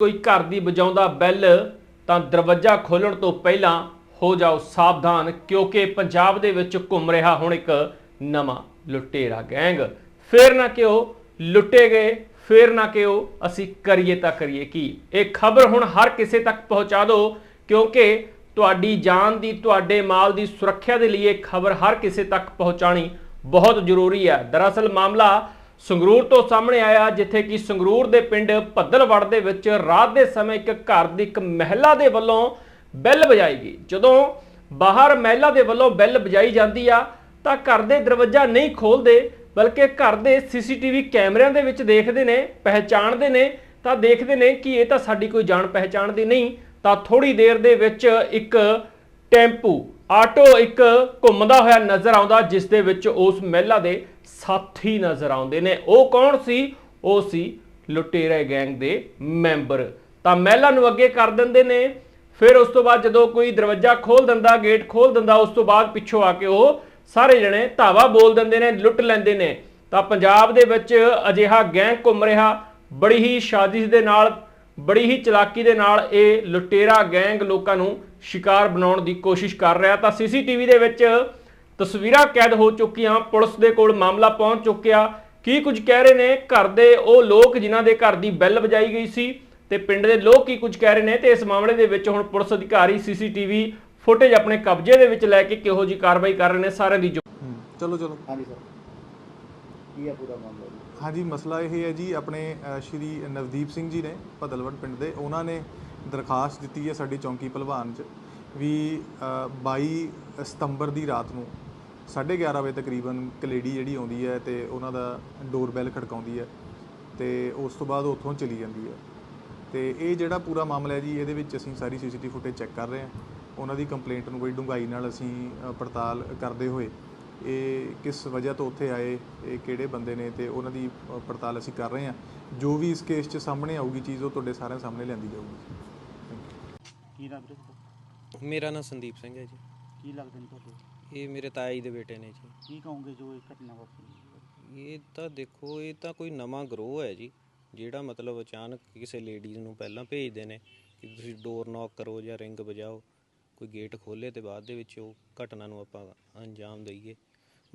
ਕੋਈ ਘਰ ਦੀ ਵਜਾਉਂਦਾ ਬੈਲ ਤਾਂ ਦਰਵਾਜ਼ਾ ਖੋਲਣ ਤੋਂ ਪਹਿਲਾਂ ਹੋ ਜਾਓ ਸਾਵਧਾਨ, ਕਿਉਂਕਿ ਪੰਜਾਬ ਦੇ ਵਿੱਚ ਘੁੰਮ ਰਿਹਾ ਹੁਣ ਇੱਕ ਨਵਾਂ ਲੁਟੇਰਾ ਗੈਂਗ। ਫੇਰ ਨਾ ਕਿ ਉਹ ਲੁੱਟੇ ਗਏ, ਫੇਰ ਨਾ ਕਿ ਉਹ ਅਸੀਂ ਕਰੀਏ ਤਾਂ ਕਰੀਏ ਕੀ? ਇਹ ਖਬਰ ਹੁਣ ਹਰ ਕਿਸੇ ਤੱਕ ਪਹੁੰਚਾ ਦਿਓ, ਕਿਉਂਕਿ ਤੁਹਾਡੀ ਜਾਨ ਦੀ, ਤੁਹਾਡੇ ਮਾਲ ਦੀ ਸੁਰੱਖਿਆ ਦੇ ਲਈ ਇਹ ਖਬਰ ਹਰ ਕਿਸੇ ਤੱਕ ਪਹੁੰਚਾਣੀ ਬਹੁਤ ਜ਼ਰੂਰੀ ਹੈ। ਦਰਅਸਲ ਮਾਮਲਾ ਸੰਗਰੂਰ ਤੋਂ ਸਾਹਮਣੇ ਆਇਆ ਜਿੱਥੇ ਕਿ ਸੰਗਰੂਰ ਦੇ ਪਿੰਡ ਭੱਦਲਵੜ ਦੇ ਵਿੱਚ ਰਾਤ ਦੇ ਸਮੇਂ ਇੱਕ ਘਰ ਦੀ ਇੱਕ ਮਹਿਲਾ ਦੇ ਵੱਲੋਂ ਬੈਲ ਵਜਾਈ ਗਈ। ਜਦੋਂ ਬਾਹਰ ਮਹਿਲਾ ਦੇ ਵੱਲੋਂ ਬੈਲ ਵਜਾਈ ਜਾਂਦੀ ਆ, ਤਾਂ ਘਰ ਦੇ ਦਰਵਾਜ਼ਾ ਨਹੀਂ ਖੋਲਦੇ, ਬਲਕਿ ਘਰ ਦੇ ਸੀਸੀਟੀਵੀ ਕੈਮਰਿਆਂ ਦੇ ਵਿੱਚ ਦੇਖਦੇ ਨੇ, ਪਹਿਚਾਣਦੇ ਨੇ, ਤਾਂ ਦੇਖਦੇ ਨੇ ਕਿ ਇਹ ਤਾਂ ਸਾਡੀ ਕੋਈ ਜਾਣ ਪਹਿਚਾਣ ਦੀ ਨਹੀਂ, ਤਾਂ ਥੋੜੀ ਦੇਰ ਦੇ ਵਿੱਚ ਇੱਕ ਟੈਂਪੂ ਆਟੋ ਇੱਕ ਘੁੰਮਦਾ ਹੋਇਆ ਨਜ਼ਰ ਆਉਂਦਾ, ਜਿਸ ਦੇ ਵਿੱਚ ਉਸ ਮਹਿਲਾ ਦੇ ਸਾਥੀ ਨਜ਼ਰ ਆਉਂਦੇ ਨੇ। ਉਹ ਕੌਣ ਸੀ? ਉਹ ਸੀ ਲੁਟੇਰੇ ਗੈਂਗ ਦੇ ਮੈਂਬਰ। ਤਾਂ ਮਹਿਲਾ ਨੂੰ ਅੱਗੇ ਕਰ ਦਿੰਦੇ ਨੇ। ਫਿਰ ਉਸ ਤੋਂ ਬਾਅਦ ਜਦੋਂ ਕੋਈ ਦਰਵਾਜ਼ਾ ਖੋਲ ਦਿੰਦਾ, ਗੇਟ ਖੋਲ ਦਿੰਦਾ, ਉਸ ਤੋਂ ਬਾਅਦ ਪਿੱਛੋਂ ਆ ਕੇ ਉਹ ਸਾਰੇ ਜਣੇ ਧਾਵਾ ਬੋਲ ਦਿੰਦੇ ਨੇ, ਲੁੱਟ ਲੈਂਦੇ ਨੇ। ਤਾਂ ਪੰਜਾਬ ਦੇ ਵਿੱਚ ਅਜਿਹਾ ਗੈਂਗ ਘੁੰਮ ਰਿਹਾ। ਬੜੀ ਹੀ ਸਾਜ਼ਿਸ਼ ਦੇ ਨਾਲ, ਬੜੀ ਹੀ ਚਲਾਕੀ ਦੇ ਨਾਲ ਇਹ ਲੁਟੇਰਾ ਗੈਂਗ ਲੋਕਾਂ ਨੂੰ ਸ਼ਿਕਾਰ ਬਣਾਉਣ ਦੀ ਕੋਸ਼ਿਸ਼ ਕਰ ਰਿਹਾ ਤਾਂ ਸੀਸੀਟੀਵੀ ਦੇ ਵਿੱਚ ਤਸਵੀਰਾਂ ਕੈਦ ਹੋ ਚੁੱਕੀਆਂ ਪੁਲਿਸ ਦੇ ਕੋਲ ਮਾਮਲਾ ਪਹੁੰਚ ਚੁੱਕਿਆ। ਕੀ ਕੁਝ ਕਹਿ ਰਹੇ ਨੇ? ਘਰ ਦੇ ਉਹ ਲੋਕ ਜਿਨ੍ਹਾਂ ਦੇ ਘਰ ਦੀ ਬੈਲ ਵਜਾਈ ਗਈ ਸੀ ਤੇ ਪਿੰਡ ਦੇ ਲੋਕ ਕੀ ਕੁਝ ਕਹਿ ਰਹੇ ਨੇ? ਤੇ ਇਸ ਮਾਮਲੇ ਦੇ ਵਿੱਚ ਹੁਣ ਪੁਲਿਸ ਅਧਿਕਾਰੀ ਸੀਸੀਟੀਵੀ ਫੁਟੇਜ ਆਪਣੇ ਕਬਜ਼ੇ ਦੇ ਵਿੱਚ ਲੈ ਕੇ ਕਿਹੋ ਜੀ ਕਾਰਵਾਈ ਕਰ ਰਹੇ ਨੇ? ਸਾਰਿਆਂ ਦੀ ਚਲੋ ਚਲੋ। ਹਾਂਜੀ ਸਰ। ਕੀ ਹੈ ਪੂਰਾ ਮਾਮਲਾ ਹਾਂਜੀ ਮਸਲਾ ਇਹ ਹੈ ਜੀ ਆਪਣੇ ਅ, ਸ਼੍ਰੀ ਨਵਦੀਪ ਸਿੰਘ ਜੀ ਨੇ ਭਦਲਵੜ ਪਿੰਡ ਦੇ ਉਹਨਾਂ ਨੇ ਦਰਖਾਸਤ ਦਿੱਤੀ ਹੈ ਸਾਡੀ ਚੌਂਕੀ ਭਲਵਾਨ ਚ ਵੀ ਅ, 22 ਸਤੰਬਰ ਦੀ ਰਾਤ ਨੂੰ 11:30 ਵਜੇ ਤਕਰੀਬਨ ਕਲੇਡੀ ਜਿਹੜੀ ਆਉਂਦੀ ਹੈ ਤੇ ਉਹਨਾਂ ਦਾ ਡੋਰਬੈਲ ਖੜਕਾਉਂਦੀ ਹੈ ਤੇ ਉਸ ਤੋਂ ਬਾਅਦ ਉੱਥੋਂ ਚਲੀ ਜਾਂਦੀ ਹੈ। ਤੇ ਇਹ ਜਿਹੜਾ ਪੂਰਾ ਮਾਮਲਾ ਹੈ ਜੀ ਇਹਦੇ ਵਿੱਚ ਅਸੀਂ ਸਾਰੀ ਸੀਸੀਟੀਵੀ ਫੁਟੇਜ ਚੈੱਕ ਕਰ ਰਹੇ ਹਾਂ। ਉਹਨਾਂ ਦੀ ਕੰਪਲੇਂਟ ਨੂੰ ਬੜੀ ਡੂੰਘਾਈ ਨਾਲ ਅਸੀਂ ਪੜਤਾਲ ਕਰਦੇ ਹੋਏ ਇਹ ਕਿਸ ਵਜ੍ਹਾ ਤੋਂ ਉੱਥੇ ਆਏ ਇਹ ਕਿਹੜੇ ਬੰਦੇ ਨੇ ਤੇ ਉਹਨਾਂ ਦੀ ਪੜਤਾਲ ਅਸੀਂ ਕਰ ਰਹੇ ਹਾਂ। ਜੋ ਵੀ ਇਸ ਕੇਸ 'ਚ ਸਾਹਮਣੇ ਆਊਗੀ ਚੀਜ਼ ਉਹ ਤੁਹਾਡੇ ਸਾਰਿਆਂ ਸਾਹਮਣੇ ਲਿਆਂਦੀ ਜਾਊਗੀ। ਕੀ ਨਾਮ ਵੀਰੇ ਤੁਹਾਡਾ? ਮੇਰਾ ਨਾਮ ਸੰਦੀਪ ਸਿੰਘ ਹੈ ਜੀ। ਕੀ ਲੱਗਦੇ ਨੇ ਤੁਹਾਨੂੰ ਇਹ ਮੇਰੇ ਤਾਇਆ ਜੀ ਦੇ ਬੇਟੇ ਨੇ ਜੀ। ਕੀ ਕਹੋਗੇ ਜੋ ਇਹ ਘਟਨਾ ਵਾਪਰੀ? ਇਹ ਤਾਂ ਦੇਖੋ ਇਹ ਤਾਂ ਕੋਈ ਨਵਾਂ ਗਰੋਹ ਹੈ ਜੀ ਜਿਹੜਾ ਮਤਲਬ ਅਚਾਨਕ ਕਿਸੇ ਲੇਡੀਜ਼ ਨੂੰ ਪਹਿਲਾਂ ਭੇਜਦੇ ਨੇ ਕਿ ਤੁਸੀਂ ਡੋਰ ਨੌਕ ਕਰੋ ਜਾਂ ਰਿੰਗ ਵਜਾਓ ਕੋਈ ਗੇਟ ਖੋਲੇ ਤੇ ਬਾਅਦ ਦੇ ਵਿੱਚ ਉਹ ਘਟਨਾ ਨੂੰ ਆਪਾਂ ਅੰਜਾਮ ਦਈਏ।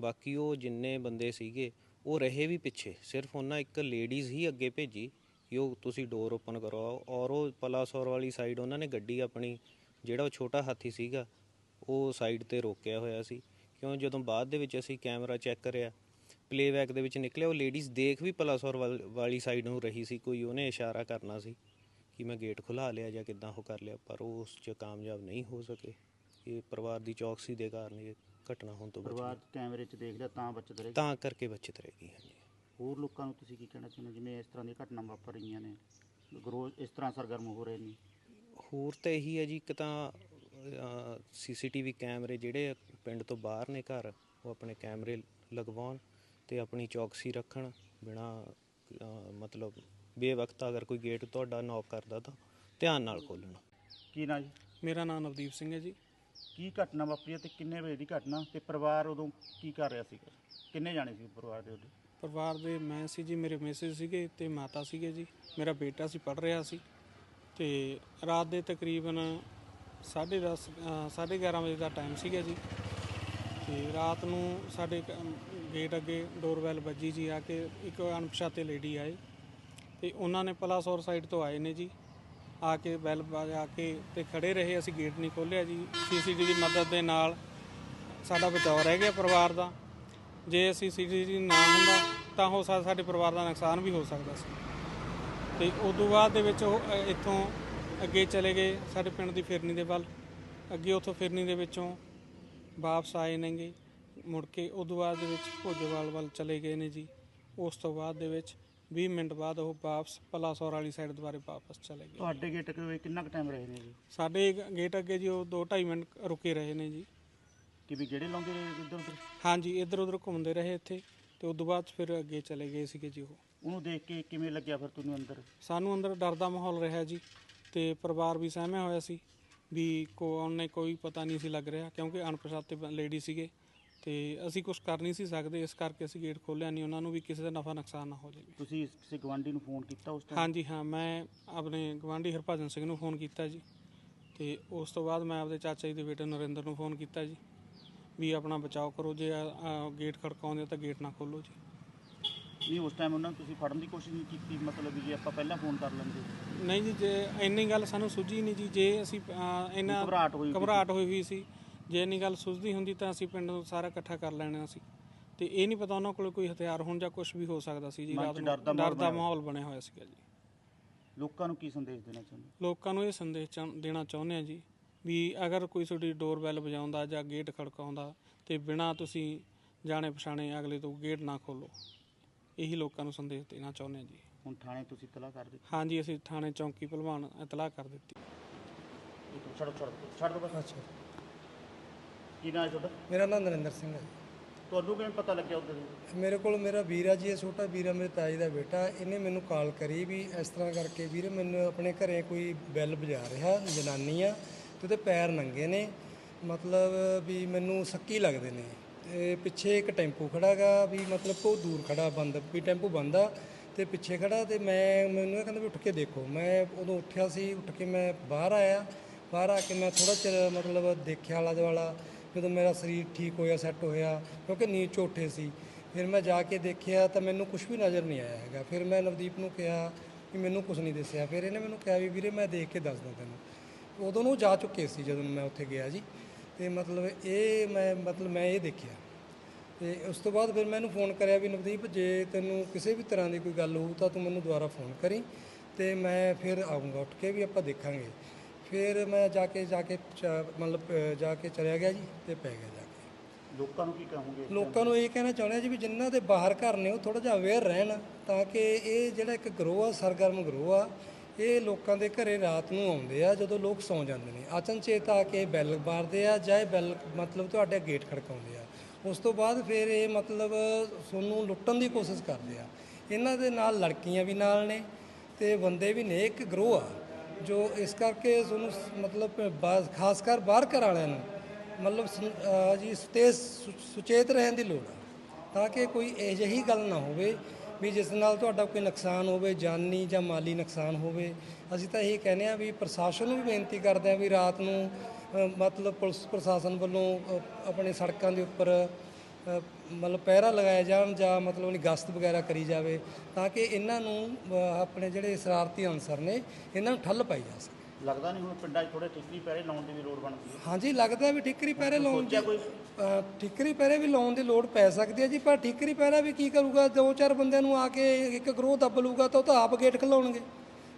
ਬਾਕੀ ਉਹ ਜਿੰਨੇ ਬੰਦੇ ਸੀਗੇ ਉਹ ਰਹੇ ਵੀ ਪਿੱਛੇ ਸਿਰਫ ਉਹਨਾਂ ਇੱਕ ਲੇਡੀਜ਼ ਹੀ ਅੱਗੇ ਭੇਜੀ। ਕਿ ਉਹ ਤੁਸੀਂ ਡੋਰ ਓਪਨ ਕਰਵਾਓ ਔਰ ਉਹ ਪਲਾਸੌਰ ਵਾਲੀ ਸਾਈਡ ਉਹਨਾਂ ਨੇ ਗੱਡੀ ਆਪਣੀ ਜਿਹੜਾ ਉਹ ਛੋਟਾ ਹਾਥੀ ਸੀਗਾ ਉਹ ਸਾਈਡ ਤੇ ਰੋਕਿਆ ਹੋਇਆ ਸੀ। ਕਿਉਂ? ਜਦੋਂ ਬਾਅਦ ਦੇ ਵਿੱਚ ਅਸੀਂ ਕੈਮਰਾ ਚੈੱਕ ਕਰਿਆ ਪਲੇਬੈਕ ਦੇ ਵਿੱਚ ਨਿਕਲਿਆ ਉਹ ਲੇਡੀਜ਼ ਦੇਖ ਵੀ ਪਲਾਸੌਰ ਵੱਲ- ਵਾਲੀ ਸਾਈਡ ਨੂੰ ਰਹੀ ਸੀ ਕੋਈ ਉਹਨੇ ਇਸ਼ਾਰਾ ਕਰਨਾ ਸੀ ਕਿ ਮੈਂ ਗੇਟ ਖੁਲਾ ਲਿਆ ਜਾਂ ਕਿੱਦਾਂ ਉਹ ਕਰ ਲਿਆ ਪਰ ਉਹ ਉਸ 'ਚ ਕਾਮਯਾਬ ਨਹੀਂ ਹੋ ਸਕੇ। ਇਹ ਪਰਿਵਾਰ ਦੀ ਚੌਕਸੀ ਦੇ ਕਾਰਨ ਇਹ ਘਟਨਾ ਹੋਣ ਤੋਂ ਪਰਿਵਾਰ ਬਚੀ ਕੈਮਰੇ 'ਚ ਦੇਖ ਲਿਆ ਤਾਂ ਬਚਤ ਰਹੇ ਤਾਂ ਕਰਕੇ ਬਚਤ ਰਹਿ ਗਈ ਹਾਂਜੀ। ਹੋਰ ਲੋਕਾਂ ਨੂੰ ਤੁਸੀਂ ਕੀ ਕਹਿਣਾ ਚਾਹੁੰਦੇ ਹੋ? ਜਿਵੇਂ ਇਸ ਤਰ੍ਹਾਂ ਦੀਆਂ ਘਟਨਾ ਵਾਪਰ ਰਹੀਆਂ ਨੇ ਗਰੋ ਇਸ ਤਰ੍ਹਾਂ ਸਰਗਰਮ ਹੋ ਰਹੇ ਨੇ। ਹੋਰ ਤਾਂ ਇਹੀ ਹੈ ਜੀ ਇੱਕ ਤਾਂ ਸੀਸੀਟੀਵੀ ਕੈਮਰੇ ਜਿਹੜੇ ਪਿੰਡ ਤੋਂ ਬਾਹਰ ਨੇ ਘਰ ਉਹ ਆਪਣੇ ਕੈਮਰੇ ਲਗਵਾਉਣ ਤੇ ਆਪਣੀ ਚੌਕਸੀ ਰੱਖਣ ਬਿਨਾ ਮਤਲਬ ਬੇਵਕਤ ਅਗਰ ਕੋਈ ਗੇਟ ਤੁਹਾਡਾ ਨੌਕ ਕਰਦਾ ਤਾਂ ਧਿਆਨ ਨਾਲ ਖੋਲਣਾ ਕੀ ਨਾ ਜੀ? ਮੇਰਾ ਨਾਮ ਨਵਦੀਪ ਸਿੰਘ ਹੈ ਜੀ। ਕੀ ਘਟਨਾ ਵਾਪਰੀ ਹੈ ਤੇ ਕਿੰਨੇ ਵਜੇ ਦੀ ਘਟਨਾ ਤੇ ਪਰਿਵਾਰ ਉਦੋਂ ਕੀ ਕਰ ਰਿਹਾ ਸੀਗਾ? ਕਿੰਨੇ ਜਾਣੇ ਸੀ ਪਰਿਵਾਰ ਦੇ ਉਹਦੇ ਪਰਿਵਾਰ ਦੇ ਮੈਂ ਸੀ ਜੀ, ਮੇਰੇ ਮਿਸਿਸ ਸੀਗੇ ਤੇ ਮਾਤਾ ਸੀਗੇ ਜੀ। ਮੇਰਾ ਬੇਟਾ ਸੀ ਪੜ ਰਿਹਾ ਸੀ। ਤੇ ਰਾਤ ਦੇ ਤਕਰੀਬਨ 10:30 11:30 ਵਜੇ ਦਾ ਟਾਈਮ ਸੀਗਾ ਜੀ। ਤੇ ਰਾਤ ਨੂੰ ਸਾਡੇ ਗੇਟ ਅੱਗੇ ਡੋਰਬੈਲ ਵੱਜੀ ਜੀ, ਆ ਕੇ ਇੱਕ ਅਣਪਛਾਤੇ ਲੇਡੀ ਆਏ। ਤੇ ਉਹਨਾਂ ਨੇ ਪਲਾਸੌਰ ਸਾਈਡ ਤੋਂ ਆਏ ਨੇ ਜੀ। ਆ ਕੇ ਬੈਲ ਵਜਾ ਕੇ ਤੇ ਖੜੇ ਰਹੇ, ਅਸੀਂ ਗੇਟ ਨਹੀਂ ਖੋਲ੍ਹਿਆ ਜੀ। ਸੀਸੀਟੀਵੀ ਦੀ ਮਦਦ ਦੇ ਨਾਲ ਸਾਡਾ ਬਚਾਅ ਰਹਿ ਗਿਆ ਪਰਿਵਾਰ ਦਾ। ਜੇ ਅਸੀਂ ਸੀਸੀਟੀਵੀ ਨਾ ਹੁੰਦਾ ਤਾਂ ਹੋ ਸਕਦਾ ਸਾਡੇ ਪਰਿਵਾਰ ਦਾ ਨੁਕਸਾਨ ਵੀ ਹੋ ਸਕਦਾ ਸੀ। ਤੇ ਉਦੋਂ ਬਾਅਦ ਦੇ ਵਿੱਚ ਉਹ ਅ, ਇੱਥੋਂ ਅੱਗੇ ਚਲੇ ਗਏ ਸਾਡੇ ਪਿੰਡ ਦੀ ਫਿਰਨੀ ਦੇ ਵੱਲ। ਅੱਗੇ ਉੱਥੋਂ ਫਿਰਨੀ ਦੇ ਵਿੱਚੋਂ ਵਾਪਸ ਆਏ ਨੇਗੇ ਮੁੜ ਕੇ ਉਦੋਂ ਬਾਅਦ ਦੇ ਵਿੱਚ ਭੋਜੇਵਾਲ ਵੱਲ ਚਲੇ ਗਏ ਨੇ ਜੀ। ਉਸ ਤੋਂ ਬਾਅਦ ਦੇ ਵਿੱਚ 20 ਮਿੰਟ ਬਾਅਦ ਉਹ ਵਾਪਸ ਪਲਾਸੌਰ ਵਾਲੀ ਸਾਈਡ ਦੁਬਾਰੇ ਵਾਪਸ ਚਲੇ ਗਏ। ਤੁਹਾਡੇ ਗੇਟ ਕੋਲ ਕਿੰਨਾ ਕੁ ਟਾਈਮ ਰਹੇ ਨੇ ਜੀ? ਸਾਡੇ ਗ- ਗੇਟ ਅੱਗੇ ਜੀ ਉਹ 2.5 ਮਿੰਟ ਰੁਕੇ ਰਹੇ ਨੇ ਜੀ। ਕਿ ਵੀ ਗੇੜੇ ਲਾਉਂਦੇ ਰਹੇ ਇੱਧਰ ਉੱਧਰ? ਹਾਂਜੀ ਇੱਧਰ ਉੱਧਰ ਘੁੰਮਦੇ ਰਹੇ ਇੱਥੇ ਤੇ ਉਦੋਂ ਬਾਅਦ ਫਿਰ ਅੱਗੇ ਚਲੇ ਗਏ ਸੀਗੇ ਜੀ ਉਹ। ਉਹਨੂੰ ਦੇਖ ਕੇ ਕਿਵੇਂ ਲੱਗਿਆ ਫਿਰ ਤੁਹਾਨੂੰ ਅੰਦਰ? ਸਾਨੂੰ ਅੰਦਰ ਡਰ ਦਾ ਮਾਹੌਲ ਰਿਹਾ ਜੀ ਤੇ ਪਰਿਵਾਰ ਵੀ ਸਹਿਮਿਆ ਹੋਇਆ ਸੀ ਵੀ ਕੌਣ ਨੇ ਕੋਈ ਪਤਾ ਨਹੀਂ ਸੀ ਲੱਗ ਰਿਹਾ ਕਿਉਂਕਿ ਅਣਪਛਾਤੇ ਲੇਡੀ ਸੀਗੇ ਤੇ ਅਸੀਂ ਕੁਝ ਕਰ ਨਹੀਂ ਸੀ ਸਕਦੇ ਇਸ ਕਰਕੇ ਅਸੀਂ ਗੇਟ ਖੋਲ੍ਹਿਆ ਨਹੀਂ ਉਹਨਾਂ ਨੂੰ ਵੀ ਕਿਸੇ ਦਾ ਨਫਾ ਨੁਕਸਾਨ ਨਾ ਹੋ ਜਾਵੇ। ਤੁਸੀਂ ਕਿਸੇ ਗਵਾਂਢੀ ਨੂੰ ਫੋਨ ਕੀਤਾ ਉਸ ਟਾਈਮ ਹਾਂਜੀ ਹਾਂ ਮੈਂ ਆਪਣੇ ਗਵਾਂਢੀ ਹਰਭਜਨ ਸਿੰਘ ਨੂੰ ਫੋਨ ਕੀਤਾ ਜੀ ਤੇ ਉਸ ਤੋਂ ਬਾਅਦ ਮੈਂ ਆਪਣੇ ਚਾਚਾ ਜੀ ਦੇ ਬੇਟੇ ਨਰਿੰਦਰ ਨੂੰ ਫੋਨ ਕੀਤਾ ਜੀ। ਵੀ ਆਪਣਾ ਬਚਾਓ ਕਰੋ ਜੇ ਗੇਟ ਖੜਕਾਉਂਦੇ ਤਾਂ ਗੇਟ ਨਾ ਖੋਲੋ ਜੀ। ਨਹੀਂ ਉਸ ਟਾਈਮ ਉਹਨਾਂ ਨੂੰ ਤੁਸੀਂ ਫੜਨ ਦੀ ਕੋਸ਼ਿਸ਼ ਨਹੀਂ ਕੀਤੀ ਮਤਲਬ ਵੀ ਜੇ ਆਪਾਂ ਪਹਿਲਾਂ ਫੋਨ ਕਰ ਲੈਂਦੇ। ਨਹੀਂ ਜੀ ਜੇ ਇੰਨੀ ਗੱਲ ਸਾਨੂੰ ਸੁਝੀ ਨਹੀਂ ਜੀ ਜੇ ਅਸੀਂ ਅਹ, ਇੰਨਾ ਘਬਰਾਹਟ ਹੋਈ ਹੋਈ ਘਬਰਾਹਟ ਹੋਈ ਹੋਈ ਸੀ ਜੇ ਇੰਨੀ ਗੱਲ ਸੁਝਦੀ ਹੁੰਦੀ ਤਾਂ ਅਸੀਂ ਪਿੰਡ ਨੂੰ ਸਾਰਾ ਇਕੱਠਾ ਕਰ ਲੈਣਾ ਸੀ। ਤੇ ਇਹ ਨਹੀਂ ਪਤਾ ਉਹਨਾਂ ਕੋਲ ਕੋਈ ਹਥਿਆਰ ਹੋਣ ਜਾਂ ਕੁਝ ਵੀ ਹੋ ਸਕਦਾ ਸੀ ਜੀ ਮਨ 'ਚ ਰਾਤ ਨੂੰ ਡਰ ਦਾ ਮਾਹੌਲ ਦਾ ਬਣਿਆ ਮਾਹੌਲ ਬਣਿਆ ਹੋਇਆ ਸੀਗਾ ਜੀ। ਲੋਕਾਂ ਨੂੰ ਕੀ ਸੰਦੇਸ਼ ਦੇਣਾ ਚਾਹੁੰਦੇ? ਲੋਕਾਂ ਨੂੰ ਇਹ ਸੰਦੇਸ਼ ਚਾਹੁੰ- ਦੇਣਾ ਚਾਹੁੰਦੇ ਆ ਜੀ। ਵੀ ਅਗਰ ਕੋਈ ਤੁਹਾਡੀ ਡੋਰ ਬੈਲ ਵਜਾਉਂਦਾ ਜਾਂ ਗੇਟ ਖੜਕਾਉਂਦਾ ਤੇ ਬਿਨਾਂ ਤੁਸੀਂ ਜਾਣੇ ਪਛਾਣੇ ਅਗਲੇ ਤੋਂ ਗੇਟ ਨਾ ਖੋਲੋ ਇਹੀ ਲੋਕਾਂ ਨੂੰ ਸੰਦੇਸ਼ ਦੇਣਾ ਚਾਹੁੰਦੇ ਆ ਜੀ। ਹੁਣ ਥਾਣੇ ਤੁਸੀਂ ਤਲਾਹ ਕਰ ਦਿੱਤੀ? ਹਾਂਜੀ ਅਸੀਂ ਥਾਣੇ ਚੌਂਕੀ ਭਲਵਾਨ ਇਤਲਾਹ ਕਰ ਦਿੱਤੀ। ਛੱਡੋ ਛੱਡੋ ਛੱਡ ਦੋ ਬਸ। ਅੱਛਾ। ਕੀ ਨਾਮ ਹੈ ਤੁਹਾਡਾ? ਮੇਰਾ ਨਾਮ ਨਰਿੰਦਰ ਸਿੰਘ ਹੈ। ਤੁਹਾਨੂੰ ਕਿਵੇਂ ਪਤਾ ਲੱਗਿਆ ਉਧਰ ਮੇਰੇ ਕੋਲ ਮੇਰਾ ਵੀਰਾ ਜੀ ਹੈ ਛੋਟਾ ਵੀਰਾ ਮੇਰੇ ਤਾਏ ਦਾ ਬੇਟਾ। ਇਹਨੇ ਮੈਨੂੰ ਕਾਲ ਕਰੀ ਵੀ ਇਸ ਤਰ੍ਹਾਂ ਕਰਕੇ ਵੀਰੇ ਮੈਨੂੰ ਆਪਣੇ ਘਰੇ ਕੋਈ ਬੈਲ ਵਜਾ ਰਿਹਾ ਜਨਾਨੀ ਆ। ਤੇ ਉਹਦੇ ਪੈਰ ਨੰਗੇ ਨੇ, ਮਤਲਬ ਵੀ ਮੈਨੂੰ ਸੱਕੀ ਲੱਗਦੇ ਨੇ। ਤੇ ਪਿੱਛੇ ਇੱਕ ਟੈਂਪੂ ਖੜਾਗਾ ਵੀ ਮਤਲਬ ਉਹ ਦੂਰ ਖੜਾ, ਬੰਦ, ਵੀ ਟੈਂਪੂ ਬੰਦ ਆ। ਤੇ ਪਿੱਛੇ ਖੜਾ ਤੇ ਮੈਂ, ਮੈਨੂੰ ਇਹ ਕਹਿੰਦਾ ਵੀ ਉੱਠ ਕੇ ਦੇਖੋ। ਮੈਂ ਉਦੋਂ ਉੱਠਿਆ ਸੀ, ਉੱਠ ਕੇ ਮੈਂ ਬਾਹਰ ਆਇਆ। ਬਾਹਰ ਆ ਕੇ ਮੈਂ ਥੋੜਾ ਚਿਰ ਮਤਲਬ ਦੇਖਿਆ ਆਲਾ ਦੁਆਲਾ। ਜਦੋਂ ਮੇਰਾ ਸਰੀਰ ਠੀਕ ਹੋਇਆ, ਸੈੱਟ ਹੋਇਆ, ਕਿਉਂਕਿ ਨੀਂਦ 'ਚ ਉੱਠੇ ਸੀ। ਫਿਰ ਮੈਂ ਜਾ ਕੇ ਦੇਖਿਆ ਤਾਂ ਮੈਨੂੰ ਕੁਝ ਵੀ ਨਜ਼ਰ ਨਹੀਂ ਆਇਆ ਹੈਗਾ। ਫਿਰ ਮੈਂ ਨਵਦੀਪ ਨੂੰ ਕਿਹਾ ਵੀ ਮੈਨੂੰ ਕੁਝ ਨਹੀਂ ਦਿਸਿਆ। ਫਿਰ ਇਹਨੇ ਮੈਨੂੰ ਕਿਹਾ ਵੀ ਵੀਰੇ ਮੈਂ ਦੇਖ ਕੇ ਦੱਸਦਾ ਤੈਨੂੰ। ਉਦੋਂ ਨੂੰ ਜਾ ਚੁੱਕੇ ਸੀ ਜਦੋਂ ਮੈਂ ਉੱਥੇ ਗਿਆ ਜੀ। ਤੇ ਮਤਲਬ ਇਹ ਮੈਂ ਮਤਲਬ ਮੈਂ ਇਹ ਦੇਖਿਆ। ਤੇ ਉਸ ਤੋਂ ਬਾਅਦ ਫਿਰ ਮੈਂ ਇਹਨੂੰ ਫੋਨ ਕਰਿਆ ਵੀ ਨਵਦੀਪ ਜੇ ਤੈਨੂੰ ਕਿਸੇ ਵੀ ਤਰ੍ਹਾਂ ਦੀ ਕੋਈ ਗੱਲ ਹੋਊ ਤਾਂ ਤੂੰ ਮੈਨੂੰ ਦੁਬਾਰਾ ਫੋਨ ਕਰੀ ਤੇ ਮੈਂ ਫਿਰ ਆਉਂਗਾ ਉੱਠ ਕੇ ਵੀ ਆਪਾਂ ਦੇਖਾਂਗੇ। ਫਿਰ ਮੈਂ ਜਾ ਕੇ ਜਾ ਕੇ ਮਤਲਬ ਜਾ ਕੇ ਚਲਿਆ ਗਿਆ ਜੀ ਤੇ ਪੈ ਗਿਆ ਜਾ ਕੇ। ਲੋਕਾਂ ਨੂੰ ਕੀ ਕਹੋਗੇ ਲੋਕਾਂ ਨੂੰ ਇਹ ਕਹਿਣਾ ਚਾਹੁੰਦੇ ਜੀ ਵੀ ਜਿਨ੍ਹਾਂ ਦੇ ਬਾਹਰ ਘਰ ਨੇ ਉਹ ਥੋੜਾ ਜਿਹਾ ਅਵੇਅਰ ਰਹਿਣ ਤਾਂ ਕਿ ਇਹ ਜਿਹੜਾ ਇੱਕ ਗਰੋਹ ਆ ਸਰਗਰਮ ਗਰੋਹ ਆ ਇਹ ਲੋਕਾਂ ਦੇ ਘਰੇ ਰਾਤ ਨੂੰ ਆਉਂਦੇ ਆ, ਜਦੋਂ ਲੋਕ ਸੌਂ ਜਾਂਦੇ ਨੇ। ਅਚਨਚੇਤ ਆ ਕੇ ਬੈਲ ਮਾਰਦੇ ਆ, ਜਾਂ ਇਹ ਬੈਲ ਮਤਲਬ ਤੁਹਾਡੇ ਗੇਟ ਖੜਕਾਉਂਦੇ ਆ। ਉਸ ਤੋਂ ਬਾਅਦ ਫਿਰ ਇਹ ਮਤਲਬ ਤੁਹਾਨੂੰ ਲੁੱਟਣ ਦੀ ਕੋਸ਼ਿਸ਼ ਕਰਦੇ ਆ। ਇਹਨਾਂ ਦੇ ਨਾਲ ਲੜਕੀਆਂ ਵੀ ਨਾਲ ਨੇ ਤੇ ਬੰਦੇ ਵੀ ਨੇ, ਇੱਕ ਗਰੋਹ ਆ, ਜੋ ਇਸ ਕਰਕੇ ਤੁਹਾਨੂੰ ਮਤਲਬ ਬਾ- ਖਾਸ ਕਰ ਬਾਹਰ ਘਰ ਵਾਲਿਆਂ ਨੂੰ ਮਤਲਬ ਜੀ ਤੇਜ਼ ਸੁਚੇਤ ਰਹਿਣ ਦੀ ਲੋੜ ਆ। ਤਾਂ ਕਿ ਕੋਈ ਅਜਿਹੀ ਗੱਲ ਨਾ ਹੋਵੇ ਵੀ ਜਿਸ ਨਾਲ ਤੁਹਾਡਾ ਕੋਈ ਨੁਕਸਾਨ ਹੋਵੇ, ਜਾਨੀ ਜਾਂ ਮਾਲੀ ਨੁਕਸਾਨ ਹੋਵੇ, ਅਸੀਂ ਤਾਂ ਇਹ ਕਹਿੰਦੇ ਆ ਵੀ ਪ੍ਰਸ਼ਾਸਨ ਨੂੰ ਵੀ ਬੇਨਤੀ ਕਰਦੇ ਆ ਵੀ ਰਾਤ ਨੂੰ ਮਤਲਬ ਪੁਲਿਸ ਪ੍ਰਸ਼ਾਸਨ ਵੱਲੋਂ ਆਪਣੇ ਸੜਕਾਂ ਦੇ ਉੱਪਰ ਮਤਲਬ ਪਹਿਰਾ ਲਗਾਇਆ ਜਾਣ ਜਾਂ ਮਤਲਬ ਉਹਨੀ ਗਸ਼ਤ ਵਗੈਰਾ ਕਰੀ ਜਾਵੇ ਤਾਂ ਕਿ ਇਹਨਾਂ ਨੂੰ ਆਪਣੇ ਜਿਹੜੇ ਸ਼ਰਾਰਤੀ ਅਨਸਰ ਨੇ, ਇਹਨਾਂ ਨੂੰ ਠੱਲ ਪਾਈ ਜਾ ਸਕੇ। ਲੱਗਦਾ ਨਹੀਂ ਹੁਣ ਪਿੰਡਾਂ 'ਚ ਥੋੜੇ ਠੀਕਰੀ ਪੈਰੇ ਲਾਉਣ ਦੀ ਵੀ ਲੋੜ ਬਣਦੀ ਹੈ। ਹਾਂਜੀ ਲੱਗਦਾ ਵੀ ਠਿਕਰੀ ਪਹਿਰੇ ਲਾਉਣ ਦੀ? ਅ, ਠਿਕਰੀ ਪਹਿਰੇ ਵੀ ਲਾਉਣ ਦੀ ਲੋੜ ਪੈ ਸਕਦੀ ਹੈ ਜੀ ਪਰ ਠਿਕਰੀ ਪਹਿਰਾ ਵੀ ਕੀ ਕਰੂਗਾ? ਦੋ ਚਾਰ ਬੰਦਿਆਂ ਨੂੰ ਆ ਕੇ ਇੱਕ ਗਰੋਹ ਦੱਬ ਲੂਗਾ ਤਾਂ ਉਹ ਤਾਂ ਆਪ ਗੇਟ ਖਲਾਉਣਗੇ।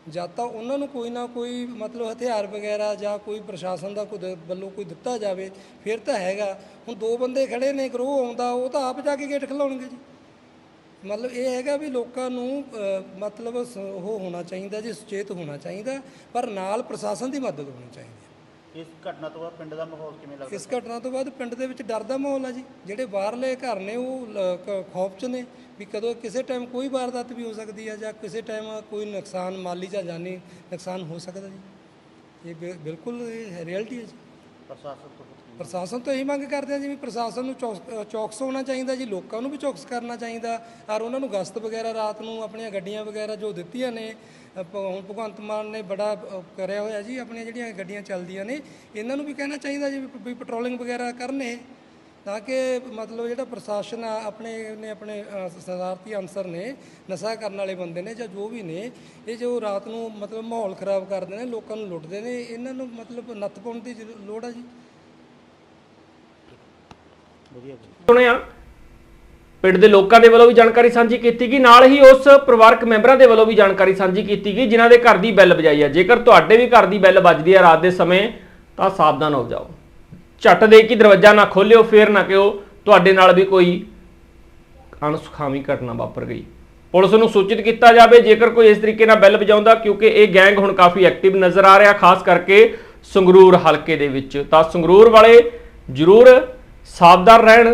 ਜਦ ਤਾਂ ਉਹਨਾਂ ਨੂੰ ਕੋਈ ਨਾ ਕੋਈ ਮਤਲਬ ਹਥਿਆਰ ਵਗੈਰਾ ਜਾਂ ਕੋਈ ਪ੍ਰਸ਼ਾਸਨ ਦਾ ਕੋਈ ਦ- ਵੱਲੋਂ ਕੋਈ ਦਿੱਤਾ ਜਾਵੇ ਫਿਰ ਤਾਂ ਹੈਗਾ। ਹੁਣ ਦੋ ਬੰਦੇ ਖੜੇ ਨੇ ਗਰੋਹ ਆਉਂਦਾ ਉਹ ਤਾਂ ਆਪ ਜਾ ਕੇ ਗੇਟ ਖਲਾਉਣਗੇ ਜੀ। ਮਤਲਬ ਇਹ ਹੈਗਾ ਵੀ ਲੋਕਾਂ ਨੂੰ ਮਤਲਬ ਉਹ ਹੋਣਾ ਚਾਹੀਦਾ ਜੀ ਸੁਚੇਤ ਹੋਣਾ ਚਾਹੀਦਾ ਪਰ ਨਾਲ ਪ੍ਰਸ਼ਾਸਨ ਦੀ ਮਦਦ ਹੋਣੀ ਚਾਹੀਦੀ ਹੈ। ਇਸ ਘਟਨਾ ਤੋਂ ਬਾਅਦ ਪਿੰਡ ਦਾ ਮਾਹੌਲ ਕਿਵੇਂ ਲੱਗਦਾ? ਇਸ ਘਟਨਾ ਤੋਂ ਬਾਅਦ ਪਿੰਡ ਦੇ ਵਿੱਚ ਡਰ ਦਾ ਮਾਹੌਲ ਆ ਜੀ। ਜਿਹੜੇ ਬਾਹਰਲੇ ਘਰ ਨੇ ਉਹ ਖੌਫ 'ਚ ਨੇ ਵੀ ਕਦੋਂ ਕਿਸੇ ਟਾਈਮ ਕੋਈ ਵਾਰਦਾਤ ਵੀ ਹੋ ਸਕਦੀ ਹੈ ਜਾਂ ਕਿਸੇ ਟਾਈਮ ਕੋਈ ਨੁਕਸਾਨ ਮਾਲੀ ਜਾਂ ਜਾਨੀ ਨੁਕਸਾਨ ਹੋ ਸਕਦਾ ਜੀ। ਇਹ ਬਿਲਕੁਲ ਰਿਐਲਿਟੀ ਹੈ ਜੀ। ਪ੍ਰਸ਼ਾਸਨ ਤੋਂ ਪ੍ਰਸ਼ਾਸਨ ਤੋਂ ਇਹੀ ਮੰਗ ਕਰਦੇ ਆ ਜੀ ਵੀ ਪ੍ਰਸ਼ਾਸਨ ਨੂੰ ਚੌਕਸ- ਚੌਕਸ ਹੋਣਾ ਚਾਹੀਦਾ ਜੀ ਲੋਕਾਂ ਨੂੰ ਵੀ ਚੌਕਸ ਕਰਨਾ ਚਾਹੀਦਾ। ਔਰ ਉਹਨਾਂ ਨੂੰ ਗਸ਼ਤ ਵਗੈਰਾ ਰਾਤ ਨੂੰ ਆਪਣੀਆਂ ਗੱਡੀਆਂ ਵਗੈਰਾ ਜੋ ਦਿੱਤੀਆਂ ਨੇ ਅ, ਭ- ਹੁਣ ਭਗਵੰਤ ਮਾਨ ਨੇ ਬੜਾ ਅ, ਕਰਿਆ ਹੋਇਆ ਜੀ ਆਪਣੀਆਂ ਜਿਹੜੀਆਂ ਗੱਡੀਆਂ ਚੱਲਦੀਆਂ ਨੇ ਇਹਨਾਂ ਨੂੰ ਵੀ ਕਹਿਣਾ ਚਾਹੀਦਾ ਜੀ ਵੀ- ਵੀ ਪੈਟਰੋਲਿੰਗ ਵਗੈਰਾ ਕਰਨ। ਇਹ ਤਾਂ ਕਿ ਮਤਲਬ ਜਿਹੜਾ ਪ੍ਰਸ਼ਾਸਨ ਆ, ਆਪਣੇ ਨੇ ਆਪਣੇ ਸਦਾਰਤੀ ਅਨਸਰ ਨੇ, ਨਸ਼ਾ ਕਰਨ ਵਾਲੇ ਬੰਦੇ ਨੇ ਜਾਂ ਜੋ ਵੀ ਨੇ, ਇਹ ਜੋ ਰਾਤ ਨੂੰ ਮਤਲਬ ਮਾਹੌਲ ਖਰਾਬ ਕਰਦੇ ਨੇ, ਲੋਕਾਂ ਨੂੰ ਲੁੱਟਦੇ ਨੇ, ਇਹਨਾਂ ਨੂੰ ਮਤਲਬ ਨੱਥ ਪਾਉਣ ਦੀ ਜ਼ਰੂ- ਲੋੜ ਆ ਜੀ। ਜੀ ਸੁਣਿਆ? ਪਿੰਡ ਦੇ ਲੋਕਾਂ ਦੇ ਵੱਲੋਂ ਵੀ ਜਾਣਕਾਰੀ ਸਾਂਝੀ ਕੀਤੀ ਗਈ, ਨਾਲ ਹੀ ਉਸ ਪਰਿਵਾਰਕ ਮੈਂਬਰਾਂ ਦੇ ਵੱਲੋਂ ਵੀ ਜਾਣਕਾਰੀ ਸਾਂਝੀ ਕੀਤੀ ਗਈ, ਜਿਨ੍ਹਾਂ ਦੇ ਘਰ ਦੀ ਬੈਲ ਵਜਾਈ ਹੈ ਜੇਕਰ ਤੁਹਾਡੇ ਵੀ ਘਰ ਦੀ ਬੈਲ ਵੱਜਦੀ ਹੈ ਰਾਤ ਦੇ ਸਮੇਂ, ਤਾਂ ਸਾਵਧਾਨ ਹੋ ਜਾਓ। ਝੱਟ ਦੇ ਕਿ ਦਰਵਾਜ਼ਾ ਨਾ ਖੋਲਿਓ, ਫੇਰ ਨਾ ਕਿਓ ਤੁਹਾਡੇ ਨਾਲ ਵੀ ਕੋਈ ਅਣਸੁਖਾਵੀ ਘਟਨਾ ਵਾਪਰ ਗਈ। ਪੁਲਿਸ ਨੂੰ ਸੂਚਿਤ ਕੀਤਾ ਜਾਵੇ, ਜੇਕਰ ਕੋਈ ਇਸ ਤਰੀਕੇ ਨਾਲ ਬੈਲ ਵਜਾਉਂਦਾ, ਕਿਉਂਕਿ ਇਹ ਗੈਂਗ ਹੁਣ ਕਾਫੀ ਐਕਟਿਵ ਨਜ਼ਰ ਆ ਰਿਹਾ, ਖਾਸ ਕਰਕੇ ਸੰਗਰੂਰ ਹਲਕੇ ਦੇ ਵਿੱਚ। ਤਾਂ ਸੰਗਰੂਰ ਵਾਲੇ ਜ਼ਰੂਰ ਸਾਵਧਾਨ ਰਹਿਣ